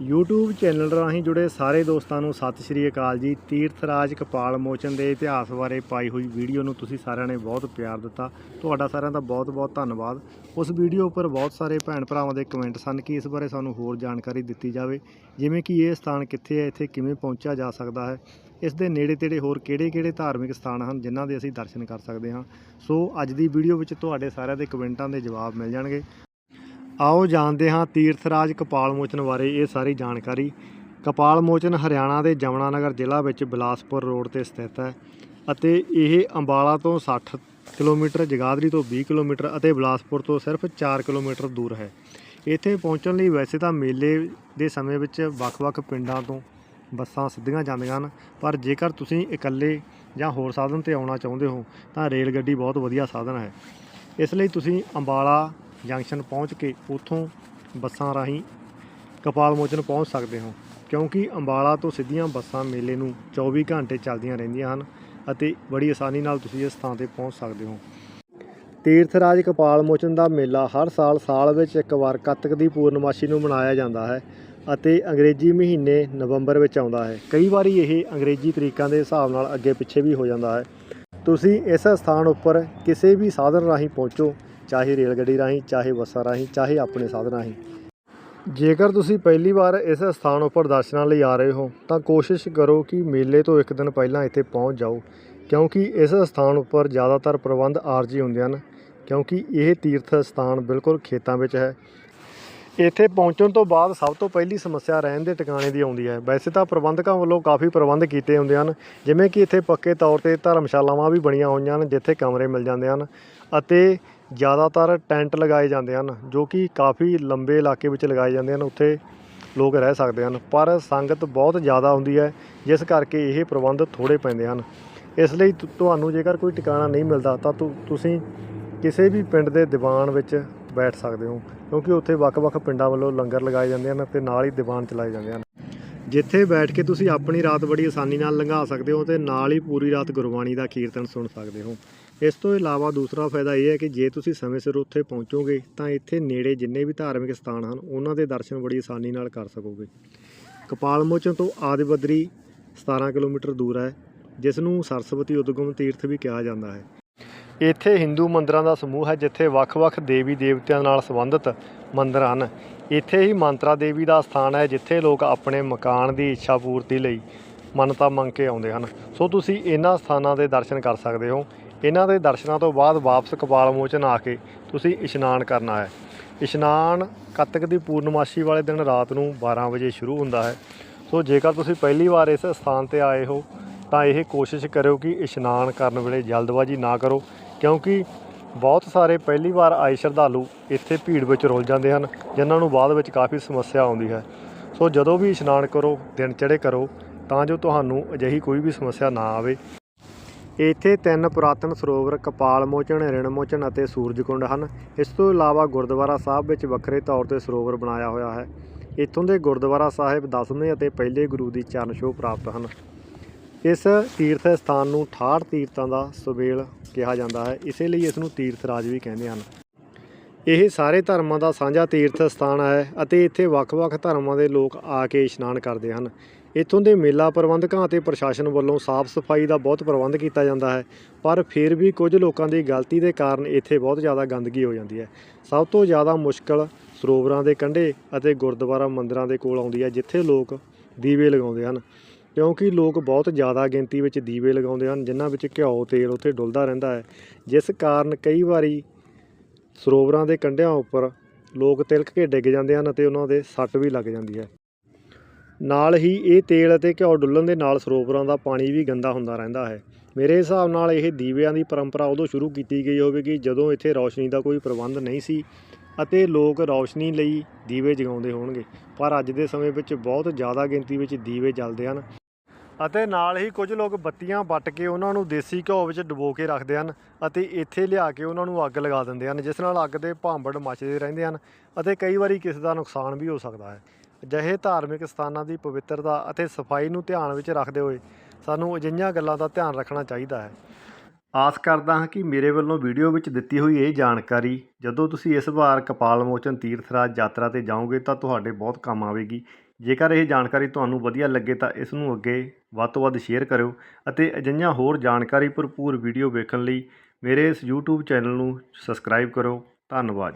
YouTube channel ਰਾਹੀਂ ਜੁੜੇ ਸਾਰੇ ਦੋਸਤਾਂ ਨੂੰ ਸਤਿ ਸ਼੍ਰੀ ਅਕਾਲ ਜੀ। ਤੀਰਥ ਰਾਜ ਕਪਾਲ ਮੋਚਨ ਦੇ ਇਤਿਹਾਸ ਬਾਰੇ ਪਾਈ ਹੋਈ ਵੀਡੀਓ ਨੂੰ ਤੁਸੀਂ ਸਾਰਿਆਂ ਨੇ ਬਹੁਤ ਪਿਆਰ ਦਿੱਤਾ। ਤੁਹਾਡਾ ਸਾਰਿਆਂ ਦਾ ਬਹੁਤ-ਬਹੁਤ ਧੰਨਵਾਦ। ਉਸ ਵੀਡੀਓ ਉੱਪਰ ਬਹੁਤ ਸਾਰੇ ਭੈਣ ਭਰਾਵਾਂ ਦੇ ਕਮੈਂਟ ਸਨ ਕਿ ਇਸ ਬਾਰੇ ਸਾਨੂੰ ਹੋਰ ਜਾਣਕਾਰੀ ਦਿੱਤੀ ਜਾਵੇ। ਜਿਵੇਂ ਕਿ ਇਹ ਸਥਾਨ ਕਿੱਥੇ ਹੈ, ਇੱਥੇ ਕਿਵੇਂ ਪਹੁੰਚਿਆ ਜਾ ਸਕਦਾ ਹੈ? ਇਸ ਦੇ ਨੇੜੇ ਤੇੜੇ ਹੋਰ ਕਿਹੜੇ-ਕਿਹੜੇ ਧਾਰਮਿਕ ਸਥਾਨ ਹਨ ਜਿਨ੍ਹਾਂ ਦੇ ਅਸੀਂ ਦਰਸ਼ਨ ਕਰ ਸਕਦੇ ਹਾਂ? ਸੋ ਅੱਜ ਦੀ ਵੀਡੀਓ ਵਿੱਚ ਤੁਹਾਡੇ ਸਾਰਿਆਂ ਦੇ ਕਮੈਂਟਾਂ ਦੇ ਜਵਾਬ ਮਿਲ ਜਾਣਗੇ। ਆਓ ਜਾਣਦੇ ਹਾਂ ਤੀਰਥ ਰਾਜ ਕਪਾਲ ਮੋਚਨ ਬਾਰੇ ਇਹ ਸਾਰੀ ਜਾਣਕਾਰੀ। ਕਪਾਲ ਮੋਚਨ ਹਰਿਆਣਾ ਦੇ ਜਮਨਾਨਗਰ ਜ਼ਿਲ੍ਹਾ ਵਿੱਚ ਬਿਲਾਸਪੁਰ ਰੋਡ ਤੇ ਸਥਿਤ ਹੈ ਅਤੇ ਇਹ ਅੰਬਾਲਾ ਤੋਂ 60 ਕਿਲੋਮੀਟਰ, ਜਗਾਦਰੀ ਤੋਂ 20 ਕਿਲੋਮੀਟਰ ਅਤੇ ਬਿਲਾਸਪੁਰ ਤੋਂ ਸਿਰਫ 4 ਕਿਲੋਮੀਟਰ ਦੂਰ ਹੈ। ਇੱਥੇ ਪਹੁੰਚਣ ਲਈ ਵੈਸੇ ਤਾਂ ਮੇਲੇ ਦੇ ਸਮੇਂ ਵਿੱਚ ਵੱਖ-ਵੱਖ ਪਿੰਡਾਂ ਤੋਂ ਬੱਸਾਂ ਸਿੱਧੀਆਂ ਜਾਂਦੀਆਂ ਹਨ, ਪਰ ਜੇਕਰ ਤੁਸੀਂ ਇਕੱਲੇ ਜਾਂ ਹੋਰ ਸਾਧਨ ਤੇ ਆਉਣਾ ਚਾਹੁੰਦੇ ਹੋ, ਤਾਂ ਰੇਲ ਗੱਡੀ ਬਹੁਤ ਵਧੀਆ ਸਾਧਨ ਹੈ। ਇਸ ਲਈ ਤੁਸੀਂ ਅੰਬਾਲਾ ਜੰਕਸ਼ਨ ਪਹੁੰਚ ਕੇ ਉੱਥੋਂ ਬੱਸਾਂ ਰਾਹੀਂ ਕਪਾਲ ਮੋਚਨ ਪਹੁੰਚ ਸਕਦੇ ਹੋ, ਕਿਉਂਕਿ ਅੰਬਾਲਾ ਤੋਂ ਸਿੱਧੀਆਂ ਬੱਸਾਂ ਮੇਲੇ ਨੂੰ 24 ਘੰਟੇ ਚੱਲਦੀਆਂ ਰਹਿੰਦੀਆਂ ਹਨ ਅਤੇ ਬੜੀ ਆਸਾਨੀ ਨਾਲ ਤੁਸੀਂ ਇਸ ਥਾਂ ਤੇ ਪਹੁੰਚ ਸਕਦੇ ਹੋ। ਤੀਰਥ ਰਾਜ ਕਪਾਲ ਮੋਚਨ ਦਾ ਮੇਲਾ ਹਰ ਸਾਲ ਸਾਲ ਵਿੱਚ ਇੱਕ ਵਾਰ ਕੱਤਕ ਦੀ ਪੂਰਨਮਾਸ਼ੀ ਨੂੰ ਮਨਾਇਆ ਜਾਂਦਾ ਹੈ ਅਤੇ ਅੰਗਰੇਜ਼ੀ ਮਹੀਨੇ ਨਵੰਬਰ ਵਿੱਚ ਆਉਂਦਾ ਹੈ। ਕਈ ਵਾਰੀ ਇਹ ਅੰਗਰੇਜ਼ੀ ਤਰੀਕਾਂ ਦੇ ਹਿਸਾਬ ਨਾਲ ਅੱਗੇ ਪਿੱਛੇ ਵੀ ਹੋ ਜਾਂਦਾ ਹੈ। ਤੁਸੀਂ ਇਸ ਸਥਾਨ ਉੱਪਰ ਕਿਸੇ ਵੀ ਸਾਧਨ ਰਾਹੀਂ ਪਹੁੰਚੋ ਚਾਹੇ ਰੇਲ ਗੱਡੀ ਰਾਹੀਂ, ਚਾਹੇ ਬੱਸਾਂ ਰਾਹੀਂ, ਚਾਹੇ ਆਪਣੇ ਸਾਧਨ ਰਾਹੀਂ। ਜੇਕਰ ਤੁਸੀਂ ਪਹਿਲੀ ਵਾਰ ਇਸ ਸਥਾਨ ਉੱਪਰ ਦਰਸ਼ਨਾਂ ਲਈ ਆ ਰਹੇ ਹੋ, ਤਾਂ ਕੋਸ਼ਿਸ਼ ਕਰੋ ਕਿ ਮੇਲੇ ਤੋਂ ਇੱਕ ਦਿਨ ਪਹਿਲਾਂ ਇੱਥੇ ਪਹੁੰਚ ਜਾਓ, ਕਿਉਂਕਿ ਇਸ ਸਥਾਨ ਉੱਪਰ ਜ਼ਿਆਦਾਤਰ ਪ੍ਰਬੰਧ ਆਰਜੀ ਹੁੰਦੇ ਹਨ, ਕਿਉਂਕਿ ਇਹ ਤੀਰਥ ਸਥਾਨ ਬਿਲਕੁਲ ਖੇਤਾਂ ਵਿੱਚ ਹੈ। ਇੱਥੇ ਪਹੁੰਚਣ ਤੋਂ ਬਾਅਦ ਸਭ ਤੋਂ ਪਹਿਲੀ ਸਮੱਸਿਆ ਰਹਿਣ ਦੇ ਟਿਕਾਣੇ ਦੀ ਆਉਂਦੀ ਹੈ। ਵੈਸੇ ਤਾਂ ਪ੍ਰਬੰਧਕਾਂ ਵੱਲੋਂ ਕਾਫੀ ਪ੍ਰਬੰਧ ਕੀਤੇ ਹੁੰਦੇ ਹਨ, ਜਿਵੇਂ ਕਿ ਇੱਥੇ ਪੱਕੇ ਤੌਰ ਤੇ ਧਰਮਸ਼ਾਲਾਵਾਂ ਵੀ ਬਣੀਆਂ ਹੋਈਆਂ ਹਨ, ਜਿੱਥੇ ਕਮਰੇ ਮਿਲ ਜਾਂਦੇ ਹਨ ਅਤੇ ਜ਼ਿਆਦਾਤਰ ਟੈਂਟ ਲਗਾਏ ਜਾਂਦੇ ਹਨ, ਜੋ ਕਿ ਕਾਫੀ ਲੰਬੇ ਇਲਾਕੇ ਵਿੱਚ ਲਗਾਏ ਜਾਂਦੇ ਹਨ, ਉੱਥੇ ਲੋਕ ਰਹਿ ਸਕਦੇ ਹਨ। ਪਰ ਸੰਗਤ ਬਹੁਤ ਜ਼ਿਆਦਾ ਹੁੰਦੀ ਹੈ, ਜਿਸ ਕਰਕੇ ਇਹ ਪ੍ਰਬੰਧ ਥੋੜੇ ਪੈਂਦੇ ਹਨ। ਇਸ ਲਈ ਤੁ- ਤੁਹਾਨੂੰ ਜੇਕਰ ਕੋਈ ਟਿਕਾਣਾ ਨਹੀਂ ਮਿਲਦਾ, ਤਾਂ ਤੁਸੀਂ ਕਿਸੇ ਵੀ ਪਿੰਡ ਦੇ ਦੀਵਾਨ ਵਿੱਚ ਬੈਠ ਸਕਦੇ ਹੋ, ਕਿਉਂਕਿ ਉੱਥੇ ਵੱਖ-ਵੱਖ ਪਿੰਡਾਂ ਵੱਲੋਂ ਲੰਗਰ ਲਗਾਏ ਜਾਂਦੇ ਹਨ ਤੇ ਨਾਲ ਹੀ ਦੀਵਾਨ ਚਲਾਏ ਜਾਂਦੇ ਹਨ। ਜਿੱਥੇ ਬੈਠ ਕੇ ਤੁਸੀਂ ਆਪਣੀ ਰਾਤ ਬੜੀ ਆਸਾਨੀ ਨਾਲ ਲੰਘਾ ਸਕਦੇ ਹੋ ਤੇ ਨਾਲ ਹੀ ਪੂਰੀ ਰਾਤ ਗੁਰਬਾਣੀ ਦਾ ਕੀਰਤਨ ਸੁਣ ਸਕਦੇ ਹੋ। ਇਸ ਤੋਂ ਇਲਾਵਾ ਦੂਸਰਾ ਫਾਇਦਾ ਇਹ ਹੈ ਕਿ ਜੇ ਤੁਸੀਂ ਸਮੇਂ ਸਿਰ ਉੱਥੇ ਪਹੁੰਚੋਗੇ, ਤਾਂ ਇੱਥੇ ਨੇੜੇ ਜਿੰਨੇ ਵੀ ਧਾਰਮਿਕ ਸਥਾਨ ਹਨ, ਉਹਨਾਂ ਦੇ ਦਰਸ਼ਨ ਬੜੀ ਆਸਾਨੀ ਨਾਲ ਕਰ ਸਕੋਗੇ। ਕਪਾਲ ਮੋਚਨ ਤੋਂ ਆਦਿਬਦਰੀ 17 ਕਿਲੋਮੀਟਰ ਦੂਰ ਹੈ, ਜਿਸ ਨੂੰ ਸਰਸਵਤੀ ਉਦਗਮ ਤੀਰਥ ਵੀ ਕਿਹਾ ਜਾਂਦਾ ਹੈ। ਇੱਥੇ ਹਿੰਦੂ ਮੰਦਰਾਂ ਦਾ ਸਮੂਹ ਹੈ, ਜਿੱਥੇ ਵੱਖ-ਵੱਖ ਦੇਵੀ ਦੇਵਤਿਆਂ ਨਾਲ ਸੰਬੰਧਿਤ ਮੰਦਰ ਹਨ। ਇੱਥੇ ਹੀ ਮੰਤਰਾ ਦੇਵੀ ਦਾ ਸਥਾਨ ਹੈ, ਜਿੱਥੇ ਲੋਕ ਆਪਣੇ ਮਕਾਨ ਦੀ ਇੱਛਾ ਪੂਰਤੀ ਲਈ ਮੰਨਤਾ ਮੰਗ ਕੇ ਆਉਂਦੇ ਹਨ। ਸੋ ਤੁਸੀਂ ਇਹਨਾਂ ਸਥਾਨਾਂ ਦੇ ਦਰਸ਼ਨ ਕਰ ਸਕਦੇ ਹੋ। ਇਹਨਾਂ ਦੇ ਦਰਸ਼ਨਾਂ ਤੋਂ ਬਾਅਦ ਵਾਪਸ ਕਪਾਲ ਮੋਚਨ ਆ ਕੇ ਤੁਸੀਂ ਇਸ਼ਨਾਨ ਕਰਨਾ ਹੈ। ਇਸ਼ਨਾਨ ਕੱਤਕ ਦੀ ਪੂਰਨਮਾਸ਼ੀ ਵਾਲੇ ਦਿਨ ਰਾਤ ਨੂੰ 12 ਵਜੇ ਸ਼ੁਰੂ ਹੁੰਦਾ ਹੈ। ਸੋ ਜੇਕਰ ਤੁਸੀਂ ਪਹਿਲੀ ਵਾਰ ਇਸ ਸਥਾਨ ਤੇ ਆਏ ਹੋ, ਤਾਂ ਇਹ ਕੋਸ਼ਿਸ਼ ਕਰਿਓ ਕਿ ਇਸ਼ਨਾਨ ਕਰਨ ਵੇਲੇ ਜਲਦਬਾਜ਼ੀ ਨਾ ਕਰੋ, ਕਿਉਂਕਿ ਬਹੁਤ ਸਾਰੇ ਪਹਿਲੀ ਵਾਰ ਆਏ ਸ਼ਰਧਾਲੂ ਇੱਥੇ ਭੀੜ ਵਿੱਚ ਰੁੱਲ ਜਾਂਦੇ ਹਨ, ਜਿਨ੍ਹਾਂ ਨੂੰ ਬਾਅਦ ਵਿੱਚ ਕਾਫੀ ਸਮੱਸਿਆ ਆਉਂਦੀ ਹੈ। ਸੋ ਜਦੋਂ ਵੀ ਇਸ਼ਨਾਨ ਕਰੋ, ਦਿਨ ਚੜ੍ਹੇ ਕਰੋ, ਤਾਂ ਜੋ ਤੁਹਾਨੂੰ ਅਜਿਹੀ ਕੋਈ ਵੀ ਸਮੱਸਿਆ ਨਾ ਆਵੇ। ਇੱਥੇ ਤਿੰਨ ਪੁਰਾਤਨ ਸਰੋਵਰ ਕਪਾਲ ਮੋਚਨ, ਰਿਣ ਮੋਚਨ ਅਤੇ ਸੂਰਜਕੁੰਡ ਹਨ। ਇਸ ਤੋਂ ਇਲਾਵਾ ਗੁਰਦੁਆਰਾ ਸਾਹਿਬ ਵਿੱਚ ਵੱਖਰੇ ਤੌਰ ਤੇ ਸਰੋਵਰ ਬਣਾਇਆ ਹੋਇਆ ਹੈ। ਇੱਥੋਂ ਦੇ ਗੁਰਦੁਆਰਾ ਸਾਹਿਬ 10ਵੇਂ ਅਤੇ ਪਹਿਲੇ ਗੁਰੂ ਦੀ ਚਰਨ ਛੋਹ ਪ੍ਰਾਪਤ ਹਨ। ਇਸ ਤੀਰਥ ਸਥਾਨ ਨੂੰ 68 ਤੀਰਥਾਂ ਦਾ ਸੁਬੇਲ ਕਿਹਾ ਜਾਂਦਾ ਹੈ। ਇਸੇ ਲਈ ਇਸ ਨੂੰ ਤੀਰਥ ਰਾਜ ਵੀ ਕਹਿੰਦੇ ਹਨ। ਇਹ ਸਾਰੇ ਧਰਮਾਂ ਦਾ ਸਾਂਝਾ ਤੀਰਥ ਸਥਾਨ ਹੈ ਅਤੇ ਇੱਥੇ ਵੱਖ-ਵੱਖ ਧਰਮਾਂ ਦੇ ਲੋਕ ਆ ਕੇ ਇਸ਼ਨਾਨ ਕਰਦੇ ਹਨ। ਇੱਥੋਂ ਦੇ ਮੇਲਾ ਪ੍ਰਬੰਧਕਾਂ ਅਤੇ ਪ੍ਰਸ਼ਾਸਨ ਵੱਲੋਂ ਸਾਫ਼ ਸਫ਼ਾਈ ਦਾ ਬਹੁਤ ਪ੍ਰਬੰਧ ਕੀਤਾ ਜਾਂਦਾ ਹੈ, ਪਰ ਫਿਰ ਵੀ ਕੁਝ ਲੋਕਾਂ ਦੀ ਗਲਤੀ ਦੇ ਕਾਰਨ ਇੱਥੇ ਬਹੁਤ ਜ਼ਿਆਦਾ ਗੰਦਗੀ ਹੋ ਜਾਂਦੀ ਹੈ। ਸਭ ਤੋਂ ਜ਼ਿਆਦਾ ਮੁਸ਼ਕਲ ਸਰੋਵਰਾਂ ਦੇ ਕੰਢੇ ਅਤੇ ਗੁਰਦੁਆਰਾ ਮੰਦਰਾਂ ਦੇ ਕੋਲ ਆਉਂਦੀ ਹੈ, ਜਿੱਥੇ ਲੋਕ ਦੀਵੇ ਲਗਾਉਂਦੇ ਹਨ, ਕਿਉਂਕਿ ਲੋਕ ਬਹੁਤ ਜ਼ਿਆਦਾ ਗਿਣਤੀ ਵਿੱਚ ਦੀਵੇ ਲਗਾਉਂਦੇ ਹਨ, ਜਿਨ੍ਹਾਂ ਵਿੱਚ ਘਿਓ, ਤੇਲ ਉੱਥੇ ਡੁੱਲਦਾ ਰਹਿੰਦਾ ਹੈ। ਜਿਸ ਕਾਰਨ ਕਈ ਵਾਰੀ ਸਰੋਵਰਾਂ ਦੇ ਕੰਢਿਆਂ ਉੱਪਰ ਲੋਕ ਤਿਲਕ ਕੇ ਡਿੱਗ ਜਾਂਦੇ ਹਨ ਅਤੇ ਉਹਨਾਂ ਦੇ ਸੱਟ ਵੀ ਲੱਗ ਜਾਂਦੀ ਹੈ। ਨਾਲ ਹੀ ਇਹ ਤੇਲ ਅਤੇ ਘਿਓ ਡੁੱਲਣ ਦੇ ਨਾਲ ਸਰੋਵਰਾਂ ਦਾ ਪਾਣੀ ਵੀ ਗੰਦਾ ਹੁੰਦਾ ਰਹਿੰਦਾ ਹੈ। ਮੇਰੇ ਹਿਸਾਬ ਨਾਲ ਇਹ ਦੀਵਿਆਂ ਦੀ ਪਰੰਪਰਾ ਉਦੋਂ ਸ਼ੁਰੂ ਕੀਤੀ ਗਈ ਹੋਵੇਗੀ ਜਦੋਂ ਇੱਥੇ ਰੌਸ਼ਨੀ ਦਾ ਕੋਈ ਪ੍ਰਬੰਧ ਨਹੀਂ ਸੀ ਅਤੇ ਲੋਕ ਰੌਸ਼ਨੀ ਲਈ ਦੀਵੇ ਜਗਾਉਂਦੇ ਹੋਣਗੇ। ਪਰ ਅੱਜ ਦੇ ਸਮੇਂ ਵਿੱਚ ਬਹੁਤ ਜ਼ਿਆਦਾ ਗਿਣਤੀ ਵਿੱਚ ਦੀਵੇ ਜਲਦੇ ਹਨ ਅਤੇ ਨਾਲ ਹੀ ਕੁਝ ਲੋਕ ਬੱਤੀਆਂ ਵੱਟ ਕੇ ਉਹਨਾਂ ਨੂੰ ਦੇਸੀ ਘਿਓ ਵਿੱਚ ਡੁਬੋ ਕੇ ਰੱਖਦੇ ਹਨ ਅਤੇ ਇੱਥੇ ਲਿਆ ਕੇ ਉਹਨਾਂ ਨੂੰ ਅੱਗ ਲਗਾ ਦਿੰਦੇ ਹਨ, ਜਿਸ ਨਾਲ ਅੱਗ ਦੇ ਭਾਂਬੜ ਮੱਚਦੇ ਰਹਿੰਦੇ ਹਨ ਅਤੇ ਕਈ ਵਾਰੀ ਕਿਸੇ ਦਾ ਨੁਕਸਾਨ ਵੀ ਹੋ ਸਕਦਾ ਹੈ। ਅਜਿਹੇ ਧਾਰਮਿਕ ਸਥਾਨਾਂ ਦੀ ਪਵਿੱਤਰਤਾ ਅਤੇ ਸਫ਼ਾਈ ਨੂੰ ਧਿਆਨ ਵਿੱਚ ਰੱਖਦੇ ਹੋਏ ਸਾਨੂੰ ਅਜਿਹੀਆਂ ਗੱਲਾਂ ਦਾ ਧਿਆਨ ਰੱਖਣਾ ਚਾਹੀਦਾ ਹੈ। ਆਸ ਕਰਦਾ ਹਾਂ ਕਿ ਮੇਰੇ ਵੱਲੋਂ ਵੀਡੀਓ ਵਿੱਚ ਦਿੱਤੀ ਹੋਈ ਇਹ ਜਾਣਕਾਰੀ, ਜਦੋਂ ਤੁਸੀਂ ਇਸ ਵਾਰ ਕਪਾਲ ਮੋਚਨ ਤੀਰਥਰਾਜ ਯਾਤਰਾ ਤੇ ਜਾਓਗੇ ਤਾਂ ਤੁਹਾਡੇ ਬਹੁਤ ਕੰਮ ਆਵੇਗੀ। ਜੇਕਰ ਇਹ ਜਾਣਕਾਰੀ ਤੁਹਾਨੂੰ ਵਧੀਆ ਲੱਗੇ ਤਾਂ ਇਸ ਨੂੰ ਅੱਗੇ ਵੱਧ ਤੋਂ ਵੱਧ ਸ਼ੇਅਰ ਕਰਿਓ ਅਤੇ ਅਜਿਹੀਆਂ ਹੋਰ ਜਾਣਕਾਰੀ ਭਰਪੂਰ ਵੀਡੀਓ ਵੇਖਣ ਲਈ ਮੇਰੇ ਇਸ YouTube ਚੈਨਲ ਨੂੰ ਸਬਸਕ੍ਰਾਈਬ ਕਰੋ। ਧੰਨਵਾਦ।